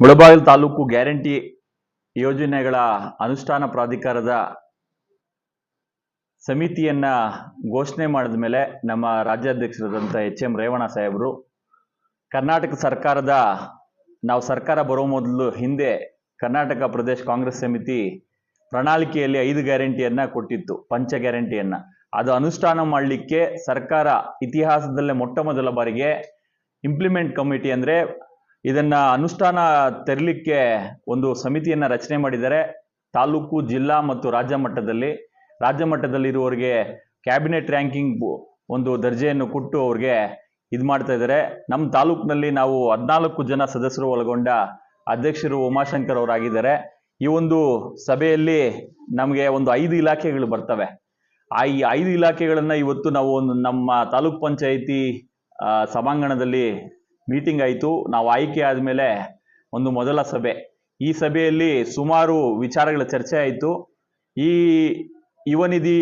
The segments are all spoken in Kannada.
ಮುಳಬಾಗಿಲು ತಾಲೂಕು ಗ್ಯಾರಂಟಿ ಯೋಜನೆಗಳ ಅನುಷ್ಠಾನ ಪ್ರಾಧಿಕಾರದ ಸಮಿತಿಯನ್ನ ಘೋಷಣೆ ಮಾಡಿದ ಮೇಲೆ ನಮ್ಮ ರಾಜ್ಯಾಧ್ಯಕ್ಷರಾದಂಥ ಎಚ್ ಎಂ ರೇವಣ್ಣ ಸಾಹೇಬರು, ಕರ್ನಾಟಕ ಸರ್ಕಾರದ ನಾವು ಸರ್ಕಾರ ಬರೋ ಮೊದಲು ಹಿಂದೆ ಕರ್ನಾಟಕ ಪ್ರದೇಶ ಕಾಂಗ್ರೆಸ್ ಸಮಿತಿ ಪ್ರಣಾಳಿಕೆಯಲ್ಲಿ ಐದು ಗ್ಯಾರಂಟಿಯನ್ನ ಕೊಟ್ಟಿತ್ತು, ಪಂಚ ಗ್ಯಾರಂಟಿಯನ್ನ. ಅದು ಅನುಷ್ಠಾನ ಮಾಡಲಿಕ್ಕೆ ಸರ್ಕಾರ ಇತಿಹಾಸದಲ್ಲೇ ಮೊಟ್ಟ ಮೊದಲ ಬಾರಿಗೆ ಇಂಪ್ಲಿಮೆಂಟ್ ಕಮಿಟಿ ಅಂದ್ರೆ ಇದನ್ನ ಅನುಷ್ಠಾನ ತರಲಿಕ್ಕೆ ಒಂದು ಸಮಿತಿಯನ್ನ ರಚನೆ ಮಾಡಿದ್ದಾರೆ. ತಾಲೂಕು, ಜಿಲ್ಲಾ ಮತ್ತು ರಾಜ್ಯ ಮಟ್ಟದಲ್ಲಿ. ರಾಜ್ಯ ಮಟ್ಟದಲ್ಲಿರುವವರಿಗೆ ಕ್ಯಾಬಿನೆಟ್ ರ್ಯಾಂಕಿಂಗ್ ಒಂದು ದರ್ಜೆಯನ್ನು ಕೊಟ್ಟು ಅವ್ರಿಗೆ ಇದು ಮಾಡ್ತಾ ಇದ್ದಾರೆ. ನಮ್ಮ ತಾಲೂಕಿನಲ್ಲಿ ನಾವು ಹದಿನಾಲ್ಕು ಜನ ಸದಸ್ಯರು ಒಳಗೊಂಡ ಅಧ್ಯಕ್ಷರು ಉಮಾಶಂಕರ್ ಅವರಾಗಿದ್ದಾರೆ. ಈ ಒಂದು ಸಭೆಯಲ್ಲಿ ನಮಗೆ ಒಂದು ಐದು ಇಲಾಖೆಗಳು ಬರ್ತವೆ. ಆ ಈ ಐದು ಇಲಾಖೆಗಳನ್ನು ಇವತ್ತು ನಾವು ಒಂದು ನಮ್ಮ ತಾಲೂಕ್ ಪಂಚಾಯಿತಿ ಸಭಾಂಗಣದಲ್ಲಿ ಮೀಟಿಂಗ್ ಆಯಿತು. ನಾವು ಆಯ್ಕೆ ಆದಮೇಲೆ ಒಂದು ಮೊದಲ ಸಭೆ. ಈ ಸಭೆಯಲ್ಲಿ ಸುಮಾರು ವಿಚಾರಗಳ ಚರ್ಚೆ ಆಯಿತು. ಈ ಯುವನಿಧಿ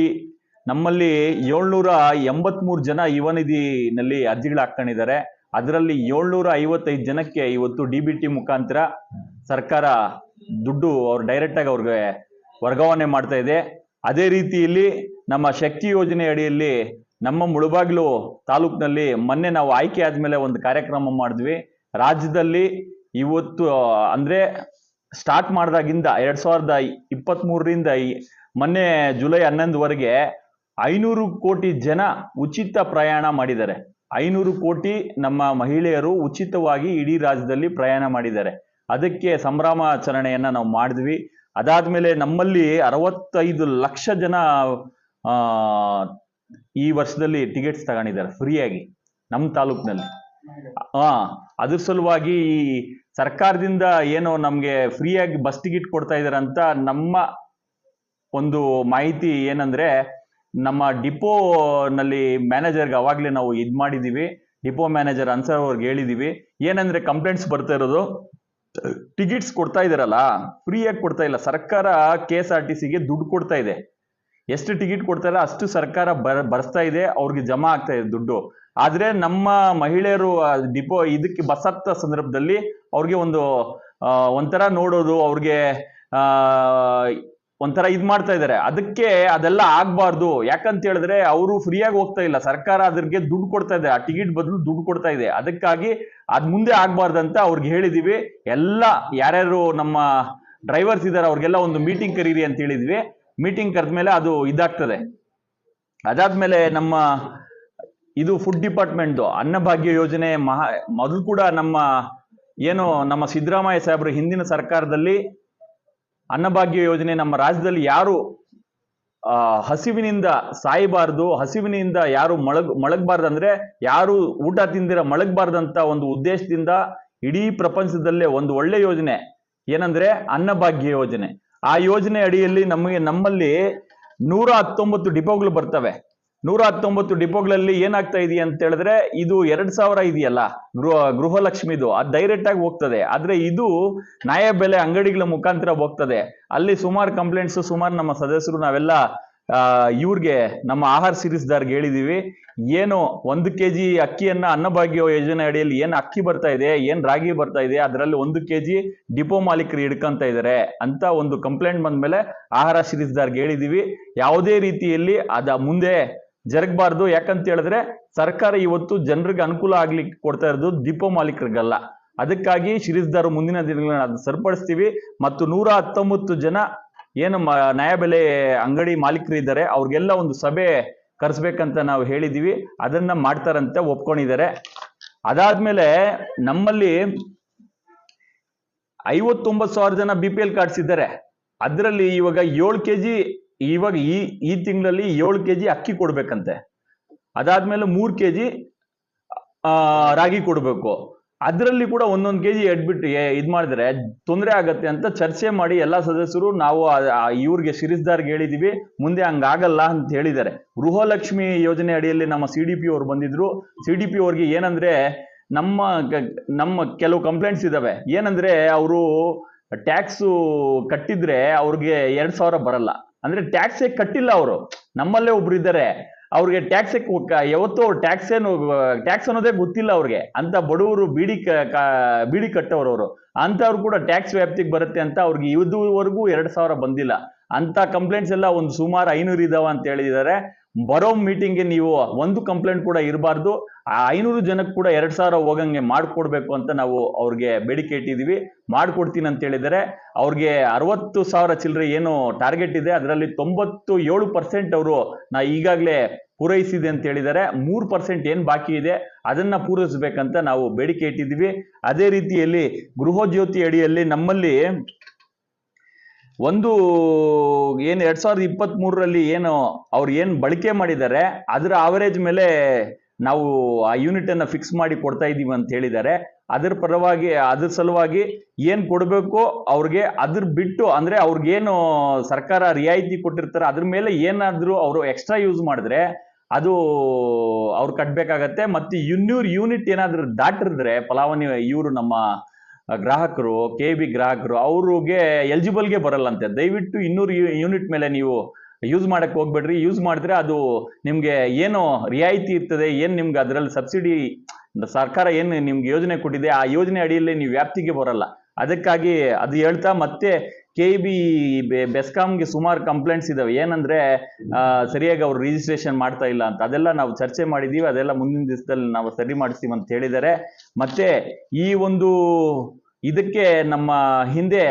ನಮ್ಮಲ್ಲಿ ಏಳ್ನೂರ ಎಂಬತ್ಮೂರು ಜನ ಯುವನಿಧಿನಲ್ಲಿ ಅರ್ಜಿಗಳು ಹಾಕೊಂಡಿದ್ದಾರೆ ಅದರಲ್ಲಿ ಏಳ್ನೂರ ಐವತ್ತೈದು ಜನಕ್ಕೆ ಇವತ್ತು ಡಿ ಬಿ ಟಿ ಮುಖಾಂತರ ಸರ್ಕಾರ ದುಡ್ಡು ಅವ್ರು ಡೈರೆಕ್ಟಾಗಿ ಅವ್ರಿಗೆ ವರ್ಗಾವಣೆ ಮಾಡ್ತಾ ಇದೆ. ಅದೇ ರೀತಿಯಲ್ಲಿ ನಮ್ಮ ಶಕ್ತಿ ಯೋಜನೆ ಅಡಿಯಲ್ಲಿ ನಮ್ಮ ಮುಳುಬಾಗಿಲು ತಾಲೂಕಿನಲ್ಲಿ ಮೊನ್ನೆ ನಾವು ಆಯ್ಕೆ ಆದ್ಮೇಲೆ ಒಂದು ಕಾರ್ಯಕ್ರಮ ಮಾಡಿದ್ವಿ. ರಾಜ್ಯದಲ್ಲಿ ಇವತ್ತು ಅಂದ್ರೆ ಸ್ಟಾರ್ಟ್ ಮಾಡಿದಾಗಿಂದ ಎರಡ್ ಸಾವಿರದ ಇಪ್ಪತ್ತ್ ಮೂರರಿಂದ ಮೊನ್ನೆ ಜುಲೈ ಹನ್ನೊಂದುವರೆಗೆ ಐನೂರು ಕೋಟಿ ಜನ ಉಚಿತ ಪ್ರಯಾಣ ಮಾಡಿದ್ದಾರೆ. ಐನೂರು ಕೋಟಿ ನಮ್ಮ ಮಹಿಳೆಯರು ಉಚಿತವಾಗಿ ಇಡೀ ರಾಜ್ಯದಲ್ಲಿ ಪ್ರಯಾಣ ಮಾಡಿದ್ದಾರೆ. ಅದಕ್ಕೆ ಸಂಭ್ರಮಾಚರಣೆಯನ್ನ ನಾವು ಮಾಡಿದ್ವಿ. ಅದಾದ್ಮೇಲೆ ನಮ್ಮಲ್ಲಿ ಅರವತ್ತೈದು ಲಕ್ಷ ಜನ ಆ, ಈ ವರ್ಷದಲ್ಲಿ ಟಿಕೆಟ್ಸ್ ತಗೊಂಡಿದ್ದಾರೆ, ಫ್ರೀಯಾಗಿ ನಮ್ಮ ತಾಲೂಕಿನಲ್ಲಿ. ಹಾ ಅದ್ರ ಸಲುವಾಗಿ ಈ ಸರ್ಕಾರದಿಂದ ಏನೋ ನಮ್ಗೆ ಫ್ರೀಯಾಗಿ ಬಸ್ ಟಿಕೆಟ್ ಕೊಡ್ತಾ ಇದಾರೆ ಅಂತ ನಮ್ಮ ಒಂದು ಮಾಹಿತಿ ಏನಂದ್ರೆ, ನಮ್ಮ ಡಿಪೋನಲ್ಲಿ ಮ್ಯಾನೇಜರ್ಗೆ ಅವಾಗ್ಲೇ ನಾವು ಇದು ಮಾಡಿದೀವಿ. ಡಿಪೋ ಮ್ಯಾನೇಜರ್ ಅನ್ಸರ್ ಅವ್ರಿಗೆ ಹೇಳಿದೀವಿ. ಏನಂದ್ರೆ ಕಂಪ್ಲೇಂಟ್ಸ್ ಬರ್ತಾ ಇರೋದು ಟಿಕೆಟ್ಸ್ ಕೊಡ್ತಾ ಇದ್ದಾರಲ್ಲ ಫ್ರೀಯಾಗಿ ಕೊಡ್ತಾ ಇಲ್ಲ. ಸರ್ಕಾರ ಕೆ ಎಸ್ ಆರ್ ಟಿ ಸಿಗೆ ದುಡ್ಡು ಕೊಡ್ತಾ ಇದೆ. ಎಷ್ಟು ಟಿಕೆಟ್ ಕೊಡ್ತಾರೆ ಅಷ್ಟು ಸರ್ಕಾರ ಬರ ಬರ್ಸ್ತಾ ಇದೆ, ಅವ್ರಿಗೆ ಜಮಾ ಆಗ್ತಾ ಇದೆ ದುಡ್ಡು. ಆದ್ರೆ ನಮ್ಮ ಮಹಿಳೆಯರು ಡಿಪೋ ಇದಕ್ಕೆ ಬಸ್ ಹತ್ತ ಸಂದರ್ಭದಲ್ಲಿ ಅವ್ರಿಗೆ ಒಂದು ಒಂಥರ ನೋಡೋದು, ಅವ್ರಿಗೆ ಒಂಥರ ಇದು ಮಾಡ್ತಾ ಇದ್ದಾರೆ. ಅದಕ್ಕೆ ಅದೆಲ್ಲ ಆಗಬಾರ್ದು. ಯಾಕಂತ ಹೇಳಿದ್ರೆ ಅವರು ಫ್ರೀಯಾಗಿ ಹೋಗ್ತಾ ಇಲ್ಲ. ಸರ್ಕಾರ ಅದ್ರಿಗೆ ದುಡ್ಡು ಕೊಡ್ತಾ ಇದೆ. ಆ ಟಿಕೆಟ್ ಬದಲು ದುಡ್ಡು ಕೊಡ್ತಾ ಇದೆ. ಅದಕ್ಕಾಗಿ ಅದ್ ಮುಂದೆ ಆಗ್ಬಾರ್ದಂತ ಅವ್ರಿಗೆ ಹೇಳಿದೀವಿ. ಎಲ್ಲ ಯಾರ್ಯಾರು ನಮ್ಮ ಡ್ರೈವರ್ಸ್ ಇದ್ದಾರೆ ಅವ್ರಿಗೆಲ್ಲ ಒಂದು ಮೀಟಿಂಗ್ ಕರೀರಿ ಅಂತ ಹೇಳಿದ್ವಿ. ಮೀಟಿಂಗ್ ಕರೆದ ಮೇಲೆ ಅದು ಇದಾಗ್ತದೆ. ಅದಾದ್ಮೇಲೆ ನಮ್ಮ ಇದು ಫುಡ್ ಡಿಪಾರ್ಟ್ಮೆಂಟ್ದು ಅನ್ನಭಾಗ್ಯ ಯೋಜನೆ ಮಹಾ, ಮೊದಲು ಕೂಡ ನಮ್ಮ ಏನು ನಮ್ಮ ಸಿದ್ದರಾಮಯ್ಯ ಸಾಹೇಬರು ಹಿಂದಿನ ಸರ್ಕಾರದಲ್ಲಿ ಅನ್ನಭಾಗ್ಯ ಯೋಜನೆ ನಮ್ಮ ರಾಜ್ಯದಲ್ಲಿ ಯಾರು ಹಸಿವಿನಿಂದ ಸಾಯಬಾರದು, ಹಸಿವಿನಿಂದ ಯಾರು ಮೊಳಗ್, ಮೊಳಗಬಾರ್ದು ಅಂದ್ರೆ ಯಾರು ಊಟ ತಿಂದಿರ ಮೊಳಗಬಾರ್ದಂತ ಒಂದು ಉದ್ದೇಶದಿಂದ ಇಡೀ ಪ್ರಪಂಚದಲ್ಲೇ ಒಂದು ಒಳ್ಳೆ ಯೋಜನೆ ಏನಂದ್ರೆ ಅನ್ನಭಾಗ್ಯ ಯೋಜನೆ. ಆ ಯೋಜನೆ ಅಡಿಯಲ್ಲಿ ನಮಗೆ ನಮ್ಮಲ್ಲಿ ನೂರ ಹತ್ತೊಂಬತ್ತು ಡಿಪೋಗಳು ಬರ್ತವೆ. ನೂರ ಹತ್ತೊಂಬತ್ತು ಡಿಪೋಗಳಲ್ಲಿ ಏನಾಗ್ತಾ ಇದೆಯಾ ಅಂತ ಹೇಳಿದ್ರೆ, ಇದು ಎರಡ್ ಸಾವಿರ ಇದೆಯಲ್ಲ, ಗೃಹ, ಗೃಹಲಕ್ಷ್ಮಿದು, ಅದು ಡೈರೆಕ್ಟ್ ಆಗಿ ಹೋಗ್ತದೆ. ಆದ್ರೆ ಇದು ನ್ಯಾಯ ಬೆಲೆ ಅಂಗಡಿಗಳ ಮುಖಾಂತರ ಹೋಗ್ತದೆ. ಅಲ್ಲಿ ಸುಮಾರು ಕಂಪ್ಲೇಂಟ್ಸ್ ಸುಮಾರು ನಮ್ಮ ಸದಸ್ಯರು ನಾವೆಲ್ಲ ಇವ್ರಿಗೆ ನಮ್ಮ ಆಹಾರ ಸಿರಿಸ್ದಾರ್ಗೆ ಹೇಳಿದೀವಿ, ಏನು ಒಂದು ಕೆಜಿ ಅಕ್ಕಿಯನ್ನ ಅನ್ನಭಾಗ್ಯ ಯೋಜನೆ ಅಡಿಯಲ್ಲಿ ಏನು ಅಕ್ಕಿ ಬರ್ತಾ ಇದೆ, ಏನು ರಾಗಿ ಬರ್ತಾ ಇದೆ, ಅದರಲ್ಲಿ ಒಂದು ಕೆಜಿ ಡಿಪೋ ಮಾಲೀಕರು ಹಿಡ್ಕೊಂತ ಇದ್ದಾರೆ ಅಂತ ಒಂದು ಕಂಪ್ಲೇಂಟ್ ಬಂದ್ಮೇಲೆ ಆಹಾರ ಸಿರಿಸ್ದಾರ್ಗೆ ಹೇಳಿದೀವಿ. ಯಾವುದೇ ರೀತಿಯಲ್ಲಿ ಅದ ಮುಂದೆ ಜರಗಬಾರ್ದು. ಯಾಕಂತ ಹೇಳಿದ್ರೆ ಸರ್ಕಾರ ಇವತ್ತು ಜನರಿಗೆ ಅನುಕೂಲ ಆಗ್ಲಿಕ್ಕೆ ಕೊಡ್ತಾ ಇರೋದು ಡಿಪೋ ಮಾಲೀಕರಿಗಲ್ಲ. ಅದಕ್ಕಾಗಿ ಶಿರಿಸ್ದಾರು ಮುಂದಿನ ದಿನಗಳನ್ನ ಸರಿಪಡಿಸ್ತೀವಿ. ಮತ್ತು ನೂರ ಹತ್ತೊಂಬತ್ತು ಜನ ಏನು ನ್ಯಾಯಬೆಲೆ ಅಂಗಡಿ ಮಾಲೀಕರು ಇದ್ದಾರೆ ಅವ್ರಿಗೆಲ್ಲ ಒಂದು ಸಭೆ ಕರೆಸ್ಬೇಕಂತ ನಾವು ಹೇಳಿದೀವಿ. ಅದನ್ನ ಮಾಡ್ತಾರಂತೆ, ಒಪ್ಕೊಂಡಿದ್ದಾರೆ. ಅದಾದ್ಮೇಲೆ ನಮ್ಮಲ್ಲಿ ಐವತ್ತೊಂಬತ್ತು ಸಾವಿರ ಜನ ಬಿ ಪಿ ಎಲ್ ಕಾರ್ಡ್ಸ್ ಇದ್ದಾರೆ ಅದರಲ್ಲಿ ಇವಾಗ ಏಳು ಕೆ ಜಿ ಇವಾಗ ಈ ಈ ತಿಂಗಳಲ್ಲಿ ಏಳು ಕೆ ಜಿ ಅಕ್ಕಿ ಕೊಡ್ಬೇಕಂತೆ. ಅದಾದ್ಮೇಲೆ ಮೂರು ಕೆ ಜಿ ರಾಗಿ ಕೊಡಬೇಕು. ಅದರಲ್ಲಿ ಕೂಡ ಒಂದೊಂದು ಕೆ ಜಿ ಎಡ್ಬಿಟ್ಟು ಇದು ಮಾಡಿದ್ರೆ ತೊಂದರೆ ಆಗತ್ತೆ ಅಂತ ಚರ್ಚೆ ಮಾಡಿ ಎಲ್ಲ ಸದಸ್ಯರು ನಾವು ಇವ್ರಿಗೆ ಶಿರಿಸ್ದಾರ್ಗೆ ಹೇಳಿದೀವಿ, ಮುಂದೆ ಹಂಗಾಗಲ್ಲ ಅಂತ ಹೇಳಿದ್ದಾರೆ. ಗೃಹಲಕ್ಷ್ಮಿ ಯೋಜನೆ ಅಡಿಯಲ್ಲಿ ನಮ್ಮ ಸಿ ಡಿ ಪಿ ಅವ್ರು ಬಂದಿದ್ರು. ಸಿ ಡಿ ಪಿ ಅವ್ರಿಗೆ ಏನಂದ್ರೆ ನಮ್ಮ ನಮ್ಮ ಕೆಲವು ಕಂಪ್ಲೇಂಟ್ಸ್ ಇದಾವೆ. ಏನಂದ್ರೆ ಅವರು ಟ್ಯಾಕ್ಸು ಕಟ್ಟಿದ್ರೆ ಅವ್ರಿಗೆ ಎರಡ್ ಸಾವಿರ ಬರಲ್ಲ. ಅಂದ್ರೆ ಟ್ಯಾಕ್ಸೇ ಕಟ್ಟಿಲ್ಲ ಅವರು. ನಮ್ಮಲ್ಲೇ ಒಬ್ರು ಇದ್ದಾರೆ. ಅವ್ರಿಗೆ ಟ್ಯಾಕ್ಸ್ ಯಾವತ್ತೂ ಅವ್ರು ಟ್ಯಾಕ್ಸ್ ಏನು ಟ್ಯಾಕ್ಸ್ ಅನ್ನೋದೇ ಗೊತ್ತಿಲ್ಲ ಅವ್ರಿಗೆ. ಅಂತ ಬಡವರು ಬೀಡಿ ಬೀಡಿ ಕಟ್ಟೋರು ಅವರು. ಅಂಥವ್ರು ಕೂಡ ಟ್ಯಾಕ್ಸ್ ವ್ಯಾಪ್ತಿಗೆ ಬರುತ್ತೆ ಅಂತ ಅವ್ರಿಗೆ ಇದುವರೆಗೂ ಎರಡು ಸಾವಿರ ಬಂದಿಲ್ಲ. ಅಂತ ಕಂಪ್ಲೇಂಟ್ಸ್ ಎಲ್ಲ ಒಂದು ಸುಮಾರು ಐನೂರು ಇದಾವ ಅಂತ ಹೇಳಿದ್ದಾರೆ. ಬರೋ ಮೀಟಿಂಗ್ಗೆ ನೀವು ಒಂದು ಕಂಪ್ಲೇಂಟ್ ಕೂಡ ಇರಬಾರ್ದು. ಆ ಐನೂರು ಜನಕ್ಕೆ ಕೂಡ ಎರಡು ಸಾವಿರ ಹೋಗಂಗೆ ಮಾಡಿಕೊಡ್ಬೇಕು ಅಂತ ನಾವು ಅವ್ರಿಗೆ ಬೇಡಿಕೆ ಇಟ್ಟಿದ್ದೀವಿ ಮಾಡ್ಕೊಡ್ತೀನಿ ಅಂತ ಹೇಳಿದರೆ ಅವ್ರಿಗೆ ಅರವತ್ತು ಸಾವಿರ ಚಿಲ್ಲರೆ ಏನು ಟಾರ್ಗೆಟ್ ಇದೆ. ಅದರಲ್ಲಿ ತೊಂಬತ್ತು ಏಳು ಪರ್ಸೆಂಟ್ ಅವರು ನಾ ಈಗಾಗಲೇ ಪೂರೈಸಿದೆ ಅಂತ ಹೇಳಿದ್ದಾರೆ. ಮೂರು ಪರ್ಸೆಂಟ್ ಏನು ಬಾಕಿ ಇದೆ, ಅದನ್ನ ಪೂರೈಸಬೇಕಂತ ನಾವು ಬೇಡಿಕೆ ಇಟ್ಟಿದ್ದೀವಿ. ಅದೇ ರೀತಿಯಲ್ಲಿ ಗೃಹಜ್ಯೋತಿ ಅಡಿಯಲ್ಲಿ ನಮ್ಮಲ್ಲಿ ಒಂದು, ಏನು ಎರಡ್ ಸಾವಿರದ ಇಪ್ಪತ್ತ್ ಮೂರರಲ್ಲಿ ಏನು ಅವ್ರು ಏನು ಬಳಕೆ ಮಾಡಿದ್ದಾರೆ, ಅದರ ಆವರೇಜ್ ಮೇಲೆ ನಾವು ಆ ಯೂನಿಟ್ ಅನ್ನ ಫಿಕ್ಸ್ ಮಾಡಿ ಕೊಡ್ತಾ ಇದ್ದೀವಿ ಅಂತ ಹೇಳಿದ್ದಾರೆ. ಅದ್ರ ಪರವಾಗಿ, ಅದ್ರ ಸಲುವಾಗಿ ಏನು ಕೊಡಬೇಕು ಅವ್ರಿಗೆ ಅದ್ರ ಬಿಟ್ಟು, ಅಂದ್ರೆ ಅವ್ರಿಗೇನು ಸರ್ಕಾರ ರಿಯಾಯಿತಿ ಕೊಟ್ಟಿರ್ತಾರೆ, ಅದ್ರ ಮೇಲೆ ಏನಾದರೂ ಅವರು ಎಕ್ಸ್ಟ್ರಾ ಯೂಸ್ ಮಾಡಿದ್ರೆ ಅದು ಅವ್ರು ಕಟ್ಟಬೇಕಾಗತ್ತೆ ಮತ್ತೆ ಇನ್ನೂರು ಯೂನಿಟ್ ಏನಾದರೂ ದಾಟಿದ್ರೆ ಫಲಾವಣಿ ಇವರು ನಮ್ಮ ಗ್ರಾಹಕರು ಕೆ ಬಿ ಗ್ರಾಹಕರು ಅವ್ರಿಗೆ ಎಲಿಜಿಬಲ್ಗೆ ಬರಲ್ಲಂತೆ. ದಯವಿಟ್ಟು ಇನ್ನೂರು ಯೂನಿಟ್ ಮೇಲೆ ನೀವು ಯೂಸ್ ಮಾಡೋಕ್ಕೆ ಹೋಗ್ಬೇಡ್ರಿ. ಯೂಸ್ ಮಾಡಿದ್ರೆ ಅದು ನಿಮಗೆ ಏನು ರಿಯಾಯಿತಿ ಇರ್ತದೆ, ಏನು ನಿಮ್ಗೆ ಅದರಲ್ಲಿ ಸಬ್ಸಿಡಿ, ಸರ್ಕಾರ ಏನು ನಿಮ್ಗೆ ಯೋಜನೆ ಕೊಟ್ಟಿದೆ, ಆ ಯೋಜನೆ ಅಡಿಯಲ್ಲಿ ನೀವು ವ್ಯಾಪ್ತಿಗೆ ಬರಲ್ಲ. ಅದಕ್ಕಾಗಿ ಅದು ಹೇಳ್ತಾ ಮತ್ತೆ ಕೆ ಬಿ ಬೆಸ್ಕಾಮ್ಗೆ ಸುಮಾರು ಕಂಪ್ಲೇಂಟ್ಸ್ ಇದಾವೆ. ಏನಂದ್ರೆ ಸರಿಯಾಗಿ ಅವ್ರು ರಿಜಿಸ್ಟ್ರೇಷನ್ ಮಾಡ್ತಾ ಇಲ್ಲ ಅಂತ. ಅದೆಲ್ಲ ನಾವು ಚರ್ಚೆ ಮಾಡಿದೀವಿ. ಅದೆಲ್ಲ ಮುಂದಿನ ದಿವಸದಲ್ಲಿ ನಾವು ಸರಿ ಮಾಡಿಸ್ತೀವಿ ಅಂತ ಹೇಳಿದ್ದಾರೆ. ಮತ್ತೆ ಈ ಒಂದು ಇದಕ್ಕೆ ನಮ್ಮ ಹಿಂದೆ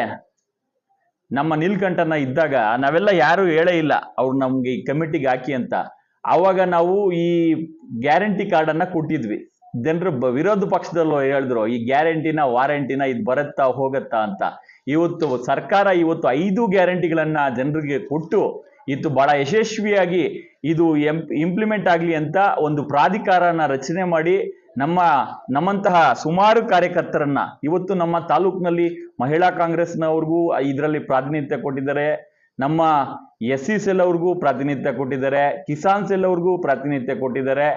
ನಮ್ಮ ನೀಲ್ಕಂಠನ ಇದ್ದಾಗ, ನಾವೆಲ್ಲ ಯಾರು ಹೇಳೇ ಇಲ್ಲ. ಅವ್ರು ನಮ್ಗೆ ಈ ಕಮಿಟಿಗೆ ಹಾಕಿ ಅಂತ. ಆವಾಗ ನಾವು ಈ ಗ್ಯಾರಂಟಿ ಕಾರ್ಡ್ ಅನ್ನ ಕೊಟ್ಟಿದ್ವಿ. ಜನರು ವಿರೋಧ ಪಕ್ಷದಲ್ಲೂ ಹೇಳಿದ್ರು, ಈ ಗ್ಯಾರಂಟಿನ ವಾರಂಟಿನ ಇದು ಬರುತ್ತಾ ಹೋಗತ್ತಾ ಅಂತ. ಇವತ್ತು ಸರ್ಕಾರ ಇವತ್ತು ಐದು ಗ್ಯಾರಂಟಿಗಳನ್ನು ಜನರಿಗೆ ಕೊಟ್ಟು ಇದು ಬಹಳ ಯಶಸ್ವಿಯಾಗಿ ಇದು ಇಂಪ್ಲಿಮೆಂಟ್ ಆಗಲಿ ಅಂತ ಒಂದು ಪ್ರಾಧಿಕಾರನ ರಚನೆ ಮಾಡಿ ನಮ್ಮ ನಮ್ಮಂತಹ ಸುಮಾರು ಕಾರ್ಯಕರ್ತರನ್ನ ಇವತ್ತು ನಮ್ಮ ತಾಲೂಕಿನಲ್ಲಿ ಮಹಿಳಾ ಕಾಂಗ್ರೆಸ್ನವ್ರಿಗೂ ಇದರಲ್ಲಿ ಪ್ರಾತಿನಿಧ್ಯ ಕೊಟ್ಟಿದ್ದಾರೆ. ನಮ್ಮ ಎಸ್ ಸಿ ಸೆಲ್ ಅವ್ರಿಗೂ ಪ್ರಾತಿನಿಧ್ಯ ಕೊಟ್ಟಿದ್ದಾರೆ. ಕಿಸಾನ್ ಸೆಲ್ ಅವ್ರಿಗೂ ಪ್ರಾತಿನಿಧ್ಯ ಕೊಟ್ಟಿದ್ದಾರೆ.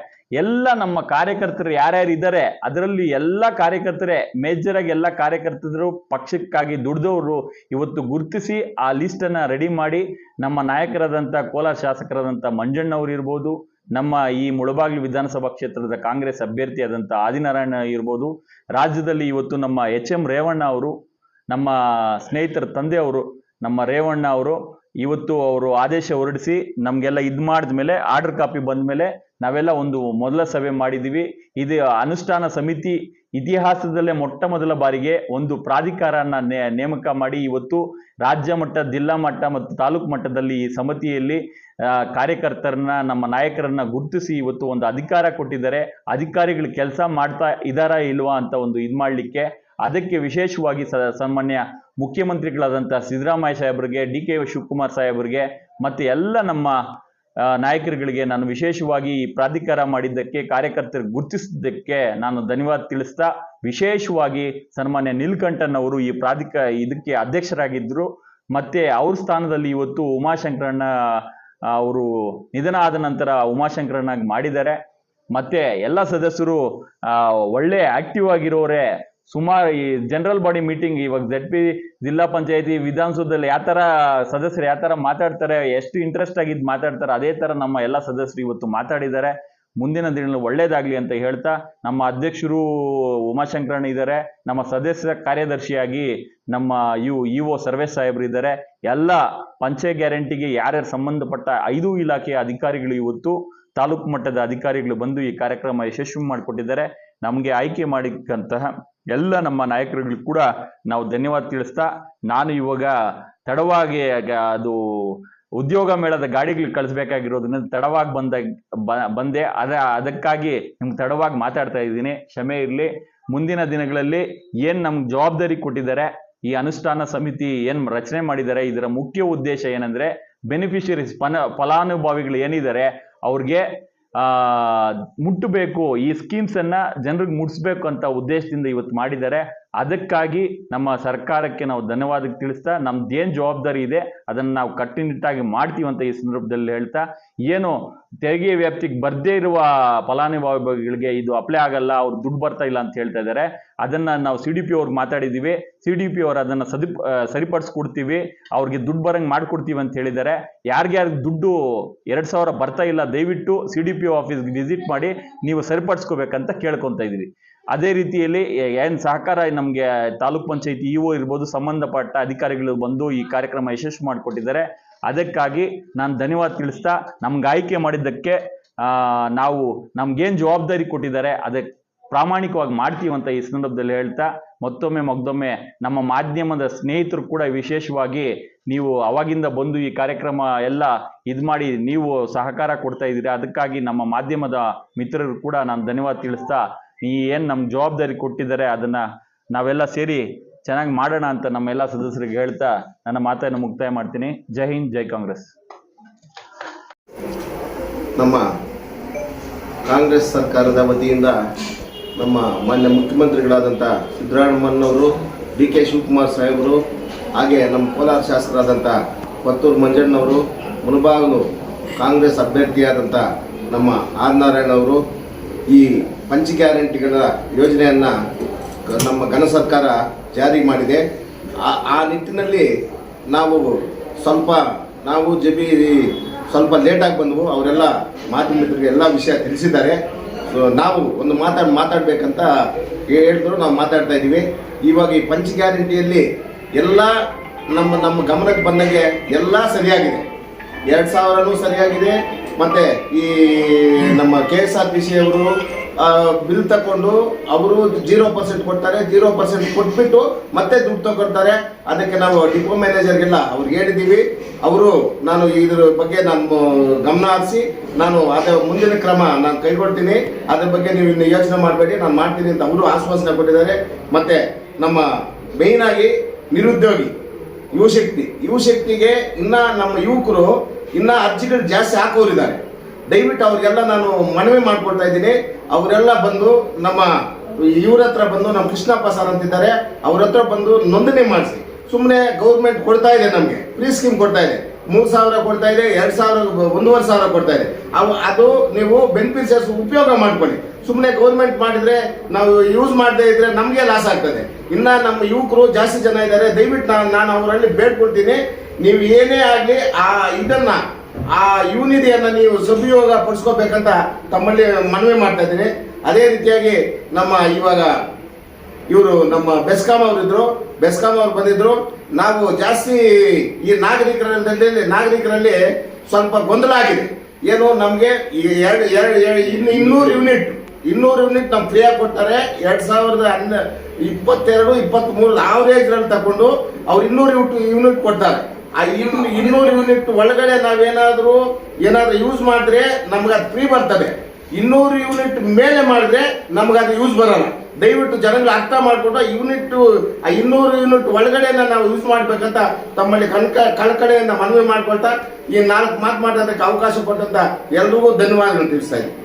ಎಲ್ಲ ನಮ್ಮ ಕಾರ್ಯಕರ್ತರು ಯಾರ್ಯಾರು ಇದ್ದಾರೆ, ಅದರಲ್ಲಿ ಎಲ್ಲ ಕಾರ್ಯಕರ್ತರೇ ಮೇಜರ್ ಆಗಿ ಎಲ್ಲ ಕಾರ್ಯಕರ್ತರು ಪಕ್ಷಕ್ಕಾಗಿ ದುಡಿದವರು ಇವತ್ತು ಗುರುತಿಸಿ ಆ ಲಿಸ್ಟ್ ಅನ್ನ ರೆಡಿ ಮಾಡಿ ನಮ್ಮ ನಾಯಕರಾದಂಥ ಕೋಲಾರ ಶಾಸಕರಾದಂಥ ಮಂಜಣ್ಣವ್ರು ಇರ್ಬೋದು, ನಮ್ಮ ಈ ಮುಳಬಾಗಿಲು ವಿಧಾನಸಭಾ ಕ್ಷೇತ್ರದ ಕಾಂಗ್ರೆಸ್ ಅಭ್ಯರ್ಥಿಯಾದಂಥ ಆದಿನಾರಾಯಣ ಇರ್ಬೋದು, ರಾಜ್ಯದಲ್ಲಿ ಇವತ್ತು ನಮ್ಮ ಎಚ್ ಎಂ ರೇವಣ್ಣ ಅವರು, ನಮ್ಮ ಸ್ನೇಹಿತರ ತಂದೆಯವರು ನಮ್ಮ ರೇವಣ್ಣ ಅವರು ಇವತ್ತು ಅವರು ಆದೇಶ ಹೊರಡಿಸಿ ನಮಗೆಲ್ಲ ಇದು ಮಾಡಿದ್ಮೇಲೆ ಆರ್ಡರ್ ಕಾಪಿ ಬಂದ ಮೇಲೆ ನಾವೆಲ್ಲ ಒಂದು ಮೊದಲ ಸಭೆ ಮಾಡಿದ್ದೀವಿ ಇದು ಅನುಷ್ಠಾನ ಸಮಿತಿ ಇತಿಹಾಸದಲ್ಲೇ ಮೊಟ್ಟ ಮೊದಲ ಬಾರಿಗೆ ಒಂದು ಪ್ರಾಧಿಕಾರನ ನೇಮಕ ಮಾಡಿ ಇವತ್ತು ರಾಜ್ಯ ಮಟ್ಟ, ಜಿಲ್ಲಾ ಮಟ್ಟ ಮತ್ತು ತಾಲೂಕು ಮಟ್ಟದಲ್ಲಿ ಈ ಸಮಿತಿಯಲ್ಲಿ ಕಾರ್ಯಕರ್ತರನ್ನ, ನಮ್ಮ ನಾಯಕರನ್ನ ಗುರುತಿಸಿ ಇವತ್ತು ಒಂದು ಅಧಿಕಾರ ಕೊಟ್ಟಿದ್ದಾರೆ. ಅಧಿಕಾರಿಗಳು ಕೆಲಸ ಮಾಡ್ತಾ ಇದಾರಾ ಇಲ್ವಾ ಅಂತ ಒಂದು ಇದು ಮಾಡಲಿಕ್ಕೆ ಅದಕ್ಕೆ ವಿಶೇಷವಾಗಿ ಸ- ಸನ್ಮಾನ್ಯ ಮುಖ್ಯಮಂತ್ರಿಗಳಾದಂಥ ಸಿದ್ದರಾಮಯ್ಯ ಸಾಹೇಬರಿಗೆ ಡಿ ಕೆ ಶಿವಕುಮಾರ್ ಸಾಹೇಬರಿಗೆ ಮತ್ತು ಎಲ್ಲ ನಮ್ಮ ನಾಯಕರುಗಳಿಗೆ ನಾನು ವಿಶೇಷವಾಗಿ ಈ ಪ್ರಾಧಿಕಾರ ಮಾಡಿದ್ದಕ್ಕೆ, ಕಾರ್ಯಕರ್ತರು ಗುರುತಿಸಿದ್ದಕ್ಕೆ ನಾನು ಧನ್ಯವಾದ ತಿಳಿಸ್ತಾ, ವಿಶೇಷವಾಗಿ ಸನ್ಮಾನ್ಯ ನೀಲ್ಕಂಠನ್ ಅವರು ಈ ಪ್ರಾಧಿಕ, ಇದಕ್ಕೆ ಅಧ್ಯಕ್ಷರಾಗಿದ್ದರು. ಮತ್ತೆ ಅವ್ರ ಸ್ಥಾನದಲ್ಲಿ ಇವತ್ತು ಉಮಾಶಂಕರಣ್ಣ ಅವರು ನಿಧನ ಆದ ನಂತರ ಉಮಾಶಂಕರಣ್ಣಾಗಿ ಮಾಡಿದ್ದಾರೆ. ಮತ್ತೆ ಎಲ್ಲ ಸದಸ್ಯರು ಒಳ್ಳೆ ಆಕ್ಟಿವ್ ಆಗಿರೋರೆ ಸುಮಾರು ಈ ಜನರಲ್ ಬಾಡಿ ಮೀಟಿಂಗ್ ಇವಾಗ ಜೆಡ್ ಪಿ ಜಿಲ್ಲಾ ಪಂಚಾಯತಿ ವಿಧಾನಸೌಧದಲ್ಲಿ ಯಾವ ಥರ ಸದಸ್ಯರು ಯಾವ ಥರ ಮಾತಾಡ್ತಾರೆ, ಎಷ್ಟು ಇಂಟ್ರೆಸ್ಟ್ ಆಗಿದ್ದು ಮಾತಾಡ್ತಾರೆ, ಅದೇ ಥರ ನಮ್ಮ ಎಲ್ಲ ಸದಸ್ಯರು ಇವತ್ತು ಮಾತಾಡಿದ್ದಾರೆ. ಮುಂದಿನ ದಿನಗಳಲ್ಲಿ ಒಳ್ಳೇದಾಗ್ಲಿ ಅಂತ ಹೇಳ್ತಾ ನಮ್ಮ ಅಧ್ಯಕ್ಷರು ಉಮಾಶಂಕರಣ್ಣ ಇದ್ದಾರೆ. ನಮ್ಮ ಸದಸ್ಯ ಕಾರ್ಯದರ್ಶಿಯಾಗಿ ನಮ್ಮ ಯು ಇ ಒ ಸರ್ವೇಶ್ ಸಾಹೇಬ್ರು ಇದ್ದಾರೆ. ಎಲ್ಲ ಪಂಚೆ ಗ್ಯಾರಂಟಿಗೆ ಯಾರ್ಯಾರು ಸಂಬಂಧಪಟ್ಟ ಐದು ಇಲಾಖೆಯ ಅಧಿಕಾರಿಗಳು ಇವತ್ತು ತಾಲೂಕು ಮಟ್ಟದ ಅಧಿಕಾರಿಗಳು ಬಂದು ಈ ಕಾರ್ಯಕ್ರಮ ಯಶಸ್ವಿ ಮಾಡಿಕೊಟ್ಟಿದ್ದಾರೆ. ನಮಗೆ ಆಯ್ಕೆ ಮಾಡಿದಂತಹ ಎಲ್ಲ ನಮ್ಮ ನಾಯಕರುಗಳು ಕೂಡ ನಾವು ಧನ್ಯವಾದ ತಿಳಿಸ್ತಾ, ನಾನು ಇವಾಗ ತಡವಾಗಿ ಅದು ಉದ್ಯೋಗ ಮೇಳದ ಗಾಡಿಗಳಿಗೆ ಕಳಿಸ್ಬೇಕಾಗಿರೋದ್ರಿಂದ ತಡವಾಗಿ ಬಂದ ಬಂದೆ. ಅದ, ಅದಕ್ಕಾಗಿ ನಿಮ್ಗೆ ತಡವಾಗಿ ಮಾತಾಡ್ತಾ ಇದ್ದೀನಿ. ಕ್ಷಮೆ ಇರಲಿ. ಮುಂದಿನ ದಿನಗಳಲ್ಲಿ ಏನು ನಮ್ಗೆ ಜವಾಬ್ದಾರಿ ಕೊಟ್ಟಿದ್ದಾರೆ, ಈ ಅನುಷ್ಠಾನ ಸಮಿತಿ ಏನು ರಚನೆ ಮಾಡಿದ್ದಾರೆ, ಇದರ ಮುಖ್ಯ ಉದ್ದೇಶ ಏನಂದ್ರೆ ಬೆನಿಫಿಷರೀಸ್ ಫಲಾನುಭವಿಗಳು ಏನಿದ್ದಾರೆ, ಅವ್ರಿಗೆ ಮುಟ್ಟಬೇಕು. ಈ ಸ್ಕೀಮ್ಸ್ ಅನ್ನ ಜನರಿಗೆ ಮುಟ್ಟಿಸ್ಬೇಕು ಅಂತ ಉದ್ದೇಶದಿಂದ ಇವತ್ತು ಮಾಡಿದ್ದಾರೆ. ಅದಕ್ಕಾಗಿ ನಮ್ಮ ಸರ್ಕಾರಕ್ಕೆ ನಾವು ಧನ್ಯವಾದ ತಿಳಿಸ್ತಾ, ನಮ್ದು ಏನು ಜವಾಬ್ದಾರಿ ಇದೆ, ಅದನ್ನು ನಾವು ಕಟ್ಟುನಿಟ್ಟಾಗಿ ಮಾಡ್ತೀವಿ ಅಂತ ಈ ಸಂದರ್ಭದಲ್ಲಿ ಹೇಳ್ತಾ, ಏನು ತೆರಿಗೆ ವ್ಯಾಪ್ತಿಗೆ ಬರ್ದೇ ಇರುವ ಫಲಾನುಭವಿಗಳಿಗೆ ಇದು ಅಪ್ಲೈ ಆಗಲ್ಲ, ಅವ್ರು ದುಡ್ಡು ಬರ್ತಾ ಇಲ್ಲ ಅಂತ ಹೇಳ್ತಾ ಇದ್ದಾರೆ. ಅದನ್ನ ನಾವು ಸಿ ಡಿ ಪಿ ಅವ್ರಿಗೆ ಮಾತಾಡಿದ್ದೀವಿ ಸಿ ಡಿ ಪಿ ಅವ್ರು ಅದನ್ನ ಸದಿ ಸರಿಪಡಿಸ್ಕೊಡ್ತೀವಿ. ಅವ್ರಿಗೆ ದುಡ್ಡು ಬರಂಗೆ ಮಾಡ್ಕೊಡ್ತೀವಿ ಅಂತ ಹೇಳಿದ್ದಾರೆ. ಯಾರಿಗ್ಯಾರಿಗೆ ದುಡ್ಡು ಎರಡು ಸಾವಿರ ಬರ್ತಾ ಇಲ್ಲ, ದಯವಿಟ್ಟು ಸಿ ಡಿ ಪಿ ಆಫೀಸ್ಗೆ ವಿಸಿಟ್ ಮಾಡಿ, ನೀವು ಸರಿಪಡಿಸ್ಕೋಬೇಕಂತ ಕೇಳ್ಕೊತಾ ಇದ್ದೀವಿ. ಅದೇ ರೀತಿಯಲ್ಲಿ ಏನು ಸಹಕಾರ ನಮಗೆ ತಾಲೂಕ್ ಪಂಚಾಯತಿ ಇ ಒ ಇರ್ಬೋದು, ಸಂಬಂಧಪಟ್ಟ ಅಧಿಕಾರಿಗಳು ಬಂದು ಈ ಕಾರ್ಯಕ್ರಮ ಯಶಸ್ವಿ ಮಾಡಿಕೊಟ್ಟಿದ್ದಾರೆ. ಅದಕ್ಕಾಗಿ ನಾನು ಧನ್ಯವಾದ ತಿಳಿಸ್ತಾ, ನಮ್ಗೆ ಆಯ್ಕೆ ಮಾಡಿದ್ದಕ್ಕೆ ನಾವು ನಮ್ಗೇನು ಜವಾಬ್ದಾರಿ ಕೊಟ್ಟಿದ್ದಾರೆ ಅದಕ್ಕೆ ಪ್ರಾಮಾಣಿಕವಾಗಿ ಮಾಡ್ತೀವಿ ಅಂತ ಈ ಸಂದರ್ಭದಲ್ಲಿ ಹೇಳ್ತಾ, ಮತ್ತೊಮ್ಮೆ ಮಗ್ದೊಮ್ಮೆ ನಮ್ಮ ಮಾಧ್ಯಮದ ಸ್ನೇಹಿತರು ಕೂಡ ವಿಶೇಷವಾಗಿ ನೀವು ಅವಾಗಿಂದ ಬಂದು ಈ ಕಾರ್ಯಕ್ರಮ ಎಲ್ಲ ಇದು ಮಾಡಿ ನೀವು ಸಹಕಾರ ಕೊಡ್ತಾ ಇದ್ದೀರಾ, ಅದಕ್ಕಾಗಿ ನಮ್ಮ ಮಾಧ್ಯಮದ ಮಿತ್ರರು ಕೂಡ ನಾನು ಧನ್ಯವಾದ ತಿಳಿಸ್ತಾ ಈ ಏನು ನಮ್ಗೆ ಜವಾಬ್ದಾರಿ ಕೊಟ್ಟಿದ್ದಾರೆ ಅದನ್ನ ನಾವೆಲ್ಲ ಸೇರಿ ಚೆನ್ನಾಗಿ ಮಾಡೋಣ ಅಂತ ನಮ್ಮೆಲ್ಲ ಸದಸ್ಯರಿಗೆ ಹೇಳ್ತಾ ನನ್ನ ಮಾತನ್ನು ಮುಕ್ತಾಯ ಮಾಡ್ತೀನಿ. ಜೈ ಹಿಂದ್, ಜೈ ಕಾಂಗ್ರೆಸ್. ನಮ್ಮ ಕಾಂಗ್ರೆಸ್ ಸರ್ಕಾರದ ವತಿಯಿಂದ ನಮ್ಮ ಮಾನ್ಯ ಮುಖ್ಯಮಂತ್ರಿಗಳಾದಂಥ ಸಿದ್ದರಾಮಯ್ಯನವರು ಡಿ ಕೆ ಶಿವಕುಮಾರ್ ಸಾಹೇಬರು, ಹಾಗೆ ನಮ್ಮ ಕೋಲಾರ ಶಾಸಕರಾದಂಥ ಕೊತ್ತೂರು ಮಂಜಣ್ಣವರು, ಮುನಬಾಗಲು ಕಾಂಗ್ರೆಸ್ ಅಭ್ಯರ್ಥಿಯಾದಂಥ ನಮ್ಮ ಆರ್ ನಾರಾಯಣ ಅವರು, ಈ ಪಂಚ ಗ್ಯಾರಂಟಿಗಳ ಯೋಜನೆಯನ್ನು ನಮ್ಮ ಘನ ಸರ್ಕಾರ ಜಾರಿ ಮಾಡಿದೆ. ಆ- ನಿಟ್ಟಿನಲ್ಲಿ ನಾವು ಸ್ವಲ್ಪ, ನಾವು ಜಬಿ ಸ್ವಲ್ಪ ಲೇಟಾಗಿ ಬಂದವು. ಅವರೆಲ್ಲ ಮಾಧ್ಯಮಿಕರಿಗೆ ಎಲ್ಲ ವಿಷಯ ತಿಳಿಸಿದ್ದಾರೆ. ಸೊ ನಾವು ಒಂದು ಮಾತಾಡ್ ಮಾತಾಡಬೇಕಂತ ಹೇಳಿದ್ರು ನಾವು ಮಾತಾಡ್ತಾ ಇದ್ದೀವಿ. ಇವಾಗ ಈ ಪಂಚ ಗ್ಯಾರಂಟಿಯಲ್ಲಿ ಎಲ್ಲ ನಮ್ಮ ನಮ್ಮ ಗಮನಕ್ಕೆ ಬಂದಂಗೆ ಎಲ್ಲ ಸರಿಯಾಗಿದೆ. ಎರಡು ಸಾವಿರನೂ ಸರಿಯಾಗಿದೆ. ಮತ್ತು ಈ ನಮ್ಮ K S R P C ಅವರು ಬಿಲ್ ತಕೊಂಡು ಅವರು ಜೀರೋ ಪರ್ಸೆಂಟ್ ಕೊಡ್ತಾರೆ, ಜೀರೋ ಪರ್ಸೆಂಟ್ ಕೊಟ್ಬಿಟ್ಟು ಮತ್ತೆ ದುಡ್ಡು ತಗೊಳ್ತಾರೆ ಅದಕ್ಕೆ ನಾವು ಡಿಪೋ ಮ್ಯಾನೇಜರ್ಗೆಲ್ಲ ಅವ್ರಿಗೆ ಹೇಳಿದ್ದೀವಿ. ಅವರು ನಾನು ಇದ್ರ ಬಗ್ಗೆ ನಾನು ಗಮನ ಹರಿಸಿ ನಾನು ಅದೇ ಮುಂದಿನ ಕ್ರಮ ನಾನು ಕೈಗೊಳ್ತೀನಿ. ಅದ್ರ ಬಗ್ಗೆ ನೀವು ಇನ್ನು ಯೋಚನೆ ಮಾಡಬೇಡಿ, ನಾನು ಮಾಡ್ತೀನಿ ಅಂತ ಅವರು ಆಶ್ವಾಸನೆ ಕೊಟ್ಟಿದ್ದಾರೆ. ಮತ್ತೆ ನಮ್ಮ ಮೇಯ್ನ್ ಆಗಿ ನಿರುದ್ಯೋಗಿ, ಯುವಶಕ್ತಿ. ಯುವಶಕ್ತಿಗೆ ಇನ್ನ ನಮ್ಮ ಯುವಕರು ಇನ್ನ ಅರ್ಜಿಗಳು ಜಾಸ್ತಿ ಹಾಕೋರಿದ್ದಾರೆ. ದಯವಿಟ್ಟು ಅವ್ರಿಗೆಲ್ಲ ನಾನು ಮನವಿ ಮಾಡ್ಕೊಳ್ತಾ ಇದ್ದೀನಿ. ಅವರೆಲ್ಲ ಬಂದು ನಮ್ಮ ಇವ್ರ ಹತ್ರ ಬಂದು ನಮ್ಮ ಕೃಷ್ಣಪ್ಪ ಸರ್ ಅಂತಿದ್ದಾರೆ, ಅವ್ರ ಹತ್ರ ಬಂದು ನೋಂದಣಿ ಮಾಡಿಸಿ. ಸುಮ್ಮನೆ ಗೌರ್ಮೆಂಟ್ ಕೊಡ್ತಾ ಇದೆ ನಮಗೆ, ಫ್ರೀ ಸ್ಕೀಮ್ ಕೊಡ್ತಾ ಇದೆ. ಮೂರು ಸಾವಿರ ಕೊಡ್ತಾ ಇದೆ, ಎರಡು ಸಾವಿರ, ಒಂದೂವರೆ ಸಾವಿರ ಕೊಡ್ತಾ ಇದೆ. ಅವು ಅದು ನೀವು ಬೆನಿಫಿಷರ್ಸ್ ಉಪಯೋಗ ಮಾಡ್ಕೊಳ್ಳಿ. ಸುಮ್ಮನೆ ಗೌರ್ಮೆಂಟ್ ಮಾಡಿದರೆ ನಾವು ಯೂಸ್ ಮಾಡದೇ ಇದ್ರೆ ನಮಗೆ ಲಾಸ್ ಆಗ್ತದೆ. ಇನ್ನು ನಮ್ಮ ಯುವಕರು ಜಾಸ್ತಿ ಜನ ಇದ್ದಾರೆ. ದಯವಿಟ್ಟು ನಾನು ನಾನು ಅವರಲ್ಲಿ ಬೇಡ್ಕೊಳ್ತೀನಿ. ನೀವು ಏನೇ ಆಗಲಿ ಆ ಇದನ್ನ ಆ ಯೂನಿಧಿಯನ್ನ ನೀವು ಸದುಪಯೋಗ ಪಡಿಸ್ಕೋಬೇಕಂತ ತಮ್ಮಲ್ಲಿ ಮನವಿ ಮಾಡ್ತಾ ಇದ್ದೀನಿ. ಅದೇ ರೀತಿಯಾಗಿ ನಮ್ಮ ಇವಾಗ ಇವರು ನಮ್ಮ ಬೆಸ್ಕಾಂ ಅವರಿದ್ರು, ಬೆಸ್ಕಾಂ ಅವ್ರು ಬಂದಿದ್ರು. ನಾವು ಜಾಸ್ತಿ ಈ ನಾಗರಿಕರಲ್ಲಿ ನಾಗರಿಕರಲ್ಲಿ ಸ್ವಲ್ಪ ಗೊಂದಲ ಆಗಿದೆ. ಏನು ನಮಗೆ ಈ ಎರಡು ಎರಡು ಇನ್ನು ಇನ್ನೂರು ಯೂನಿಟ್ ಇನ್ನೂರು ಯೂನಿಟ್ ನಮ್ಗೆ ಫ್ರೀಯಾಗಿ ಕೊಡ್ತಾರೆ. ಎರಡ್ ಸಾವಿರದ ಹನ್ನ, ಇಪ್ಪತ್ತೆರಡು ಇಪ್ಪತ್ತ್ ಮೂರು ಆವರೇಜ್ ತಗೊಂಡು ಅವ್ರು ಇನ್ನೂರು ಯೂನಿಟ್ ಕೊಡ್ತಾರೆ. ಆ ಇನ್ನು ಇನ್ನೂರು ಯೂನಿಟ್ ಒಳಗಡೆ ನಾವೇನಾದರೂ ಏನಾದರೂ ಯೂಸ್ ಮಾಡಿದ್ರೆ ನಮ್ಗೆ ಅದು ಫ್ರೀ ಬರ್ತದೆ. ಇನ್ನೂರು ಯೂನಿಟ್ ಮೇಲೆ ಮಾಡಿದ್ರೆ ನಮ್ಗೆ ಅದು ಯೂಸ್ ಬರಲ್ಲ. ದಯವಿಟ್ಟು ಜನಗಳು ಅರ್ಥ ಮಾಡ್ಕೊಂಡು ಯೂನಿಟ್, ಆ ಇನ್ನೂರು ಯೂನಿಟ್ ಒಳಗಡೆನ ನಾವು ಯೂಸ್ ಮಾಡಬೇಕಂತ ತಮ್ಮಲ್ಲಿ ಕಣ್ಕ, ಕಳಕಡೆಯಿಂದ ಮನವಿ ಮಾಡ್ಕೊಳ್ತಾ ಈ ನಾಲ್ಕು ಮಾತು ಮಾಡೋದಕ್ಕೆ ಅವಕಾಶ ಕೊಟ್ಟಂತ ಎಲ್ರಿಗೂ ಧನ್ಯವಾದಗಳು ತಿಳಿಸ್ತಾ ಇದ್ದೀನಿ.